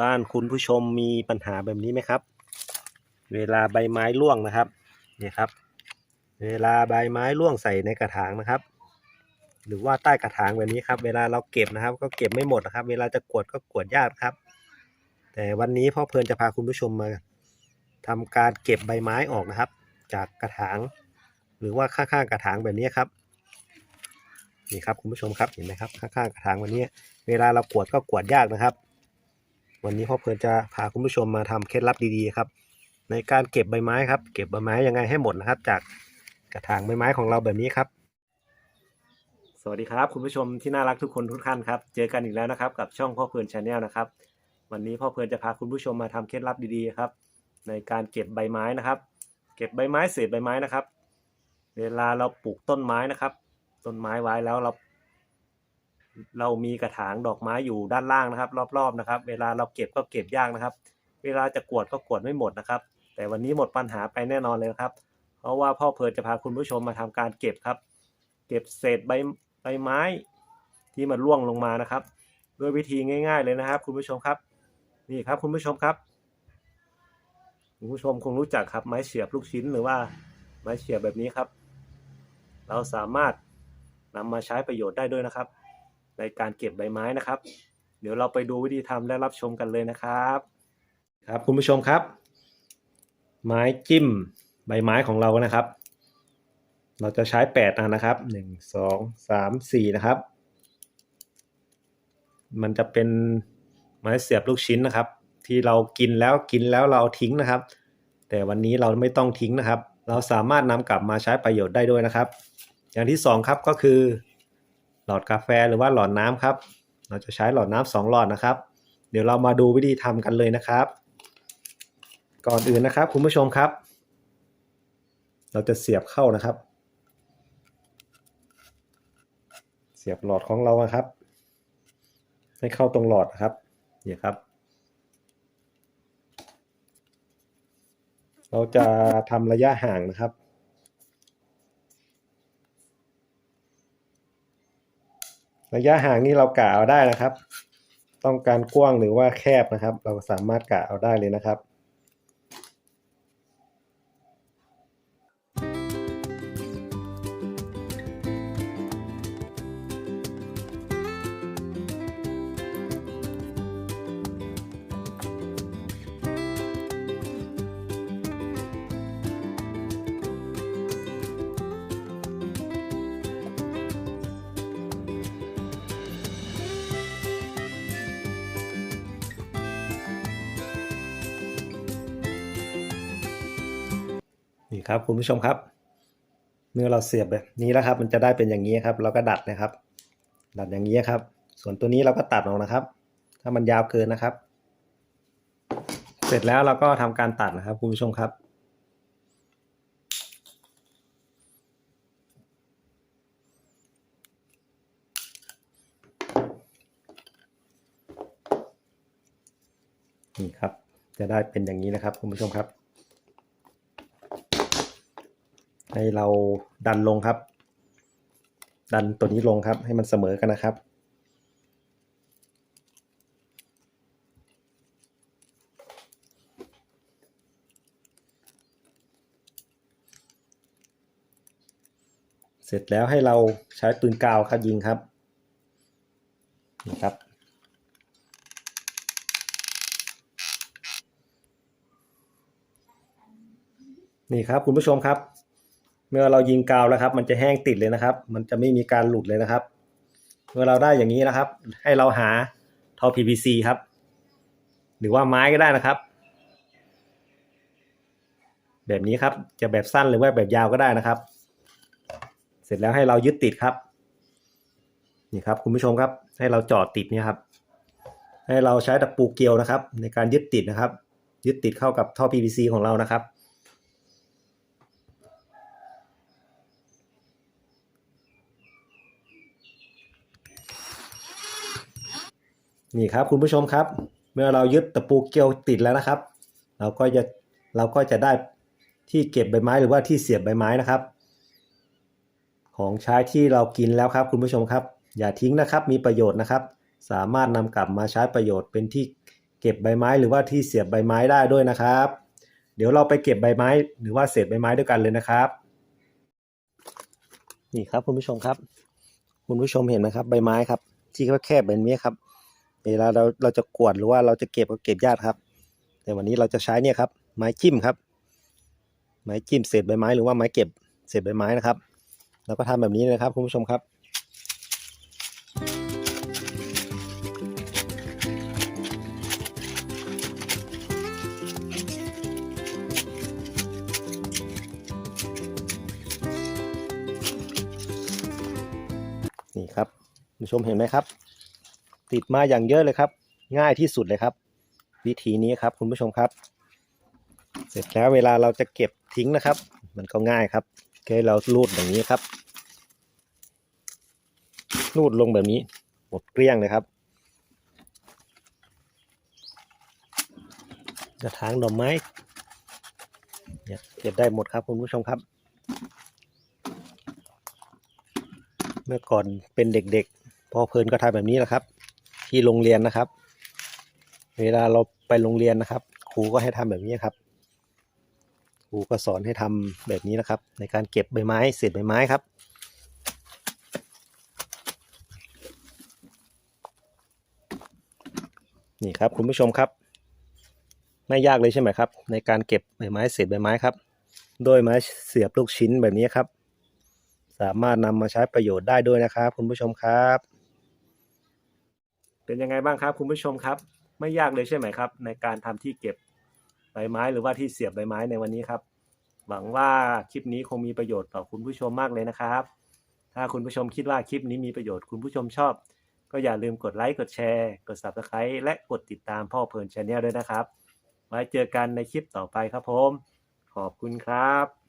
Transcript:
บ้านคุณผู้ชมมีปัญหาแบบนี้ไหมครับ เวลาใบไม้ร่วงนะครับเนี่ยครับ เวลาใบไม้ร่วงใส่ในกระถางนะครับ หรือว่าใต้กระถางแบบนี้ครับ เวลาเราเก็บนะครับ ก็เก็บไม่หมดนะครับ เวลาจะกวดก็กวดยากครับ แต่วันนี้พ่อเพลินจะพาคุณผู้ชมมาทำการเก็บใบไม้ออกนะครับ จากกระถาง หรือว่าข้างๆกระถางแบบนี้ครับนี่ครับคุณผู้ชมครับเห็นไหมครับข้างๆกระถางวันนี้ เวลาเรากวดก็กวดยากนะครับ วันนี้พ่อเพลินจะพาคุณผู้ชมมาทำเคล็ดลับดีๆครับ ในการเก็บใบไม้ครับ เก็บใบไม้ยังไงให้หมดนะครับ จากกระถางใบไม้ของเราแบบนี้ครับ สวัสดีครับ คุณผู้ชมที่น่ารักทุกคนทุกท่านครับ เจอกันอีกแล้วนะครับ กับช่องพ่อเพลินชาแนลนะครับ วันนี้พ่อเพลินจะพาคุณผู้ชมมาทำเคล็ดลับดีๆครับ ในการเก็บใบไม้นะครับ เก็บใบไม้เศษใบไม้นะครับ เวลาเราปลูกต้นไม้นะครับ ต้นไม้ไว้แล้วเรา เรามีกระถางดอกไม้อยู่ด้านล่างนะครับ รอบๆนะครับ เวลาเราเก็บก็เก็บยากนะครับ เวลาจะกวดก็กวดไม่หมดนะครับ แต่วันนี้หมดปัญหาไปแน่นอนเลยนะครับ เพราะว่าพ่อเพลินจะพาคุณผู้ชมมาทำการเก็บครับ เก็บเศษใบใบไม้ที่มันร่วงลงมานะครับด้วยวิธีง่าย ๆ เลยนะครับ คุณผู้ชมครับ นี่ครับคุณผู้ชมครับ คุณผู้ชมคงรู้จักครับไม้เสียบลูกชิ้นหรือว่าไม้เสียบแบบนี้ครับ เราสามารถนำมาใช้ประโยชน์ได้ด้วยนะครับ ในการเก็บใบไม้นะครับ เดี๋ยวเราไปดูวิธีทำและรับชมกันเลยนะครับ ครับคุณผู้ชมครับ ไม้จิ้มใบไม้ของเรานะครับ เราจะใช้แปดอันนะครับหนึ่งสองสามสี่นะครับ มันจะเป็นไม้เสียบลูกชิ้นนะครับ ที่เรากินแล้วกินแล้วเราเอาทิ้งนะครับ แต่วันนี้เราไม่ต้องทิ้งนะครับ เราสามารถนำกลับมาใช้ประโยชน์ได้ด้วยนะครับ อย่างที่สองครับก็คือ หลอดกาแฟหรือว่าหลอดน้ำครับ เราจะใช้หลอดน้ำสองหลอดนะครับ เดี๋ยวเรามาดูวิธีทำกันเลยนะครับ ก่อนอื่นนะครับคุณผู้ชมครับ เราจะเสียบเข้านะครับ เสียบหลอดของเรานะครับ ให้เข้าตรงหลอดนะครับเนี่ครับ เราจะทำระยะห่างนะครับ ระยะห่างนี่เรากะเอาได้นะครับ ต้องการกว้างหรือว่าแคบนะครับ เราสามารถกะเอาได้เลยนะครับ ครับ คุณผู้ชมครับ เมื่อเราเสียบแบบนี้แล้วครับ มันจะได้เป็นอย่างนี้ครับ เราก็ดัดนะครับ ดัดอย่างนี้ครับ ส่วนตัวนี้เราก็ตัดออกนะครับ ถ้ามันยาวเกินนะครับ เสร็จแล้วเราก็ทำการตัดนะครับ คุณผู้ชมครับนี่ครับ จะได้เป็นอย่างนี้นะครับ คุณผู้ชมครับ ให้เราดันลงครับ ดันตัวนี้ลงครับ ให้มันเสมอกันนะครับ เสร็จแล้วให้เราใช้ปืนกาวครับยิงครับนี่ครับนี่ครับคุณผู้ชมครับ เมื่อเรายิงกาวแล้วครับ มันจะแห้งติดเลยนะครับ มันจะไม่มีการหลุดเลยนะครับ เมื่อเราได้อย่างนี้นะครับ ให้เราหาท่อ PVC ครับ หรือว่าไม้ก็ได้นะครับ แบบนี้ครับจะแบบสั้นหรือว่าแบบยาวก็ได้นะครับ เสร็จแล้วให้เรายึดติดครับนี่ครับคุณผู้ชมครับ ให้เราจอดติดเนี่ยครับ ให้เราใช้ตะปูเกลียวนะครับ ในการยึดติดนะครับ ยึดติดเข้ากับท่อ PVC ของเรานะครับ นี่ครับคุณผู้ชมครับ เมื่อเรายึดตะปูเกลียวติดแล้วนะครับ เราก็จะเราก็จะได้ที่เก็บใบไม้หรือว่าที่เสียบใบไม้นะครับ ของใช้ที่เรากินแล้วครับ คุณผู้ชมครับ อย่าทิ้งนะครับมีประโยชน์นะครับ สามารถนำกลับมาใช้ประโยชน์เป็นที่เก็บใบไม้หรือว่าที่เสียบใบไม้ได้ด้วยนะครับ เดี๋ยวเราไปเก็บใบไม้ หรือว่าเศษใบไม้ด้วยกันเลยนะครับ นี่ครับคุณผู้ชมครับ คุณผู้ชมเห็นไหมครับ ใบไม้ครับ ที่เขาแคบแบบนี้ครับ เวลาเราเราจะกวดหรือว่าเราจะเก็บก็เก็บยากครับ แต่วันนี้เราจะใช้เนี่ยครับ ไม้จิ้มครับ ไม้จิ้มเศษใบไม้หรือว่าไม้เก็บเศษใบไม้นะครับ แล้วก็ทำแบบนี้นะครับคุณผู้ชมครับนี่ครับคุณผู้ชมเห็นไหมครับ ติดมาอย่างเยอะเลยครับ ง่ายที่สุดเลยครับ วิธีนี้ครับคุณผู้ชมครับ เสร็จแล้วเวลาเราจะเก็บทิ้งนะครับ มันก็ง่ายครับแค่เราลูดอย่างนี้ครับลูดลงแบบนี้หมดเกลี้ยงเลยครับ กระถางดอกไม้เนี่ยเก็บได้หมดครับคุณผู้ชมครับ เมื่อก่อนเป็นเด็กๆ พอเพลินก็ทำแบบนี้แหละครับ ที่โรงเรียนนะครับ เวลาเราไปโรงเรียนนะครับ ครูก็ให้ทำแบบนี้ครับ ครูก็สอนให้ทำแบบนี้นะครับ ในการเก็บใบไม้เศษใบไม้ครับนี่ครับคุณผู้ชมครับ ไม่ยากเลยใช่ไหมครับ ในการเก็บใบไม้เศษใบไม้ครับ โดยไม้เสียบลูกชิ้นแบบนี้ครับ สามารถนำมาใช้ประโยชน์ได้ด้วยนะครับ คุณผู้ชมครับ เป็นยังไงบ้างครับคุณผู้ชมครับ ไม่ยากเลยใช่ไหมครับ ในการทำที่เก็บใบไม้หรือว่าที่เสียบใบไม้ในวันนี้ครับ หวังว่าคลิปนี้คงมีประโยชน์ต่อคุณผู้ชมมากเลยนะครับ ถ้าคุณผู้ชมคิดว่าคลิปนี้มีประโยชน์คุณผู้ชมชอบ ก็อย่าลืมกดไลค์กดแชร์กด subscribe และกดติดตามพ่อเพลินชาแนลด้วยนะครับ ไว้เจอกันในคลิปต่อไปครับผม ขอบคุณครับ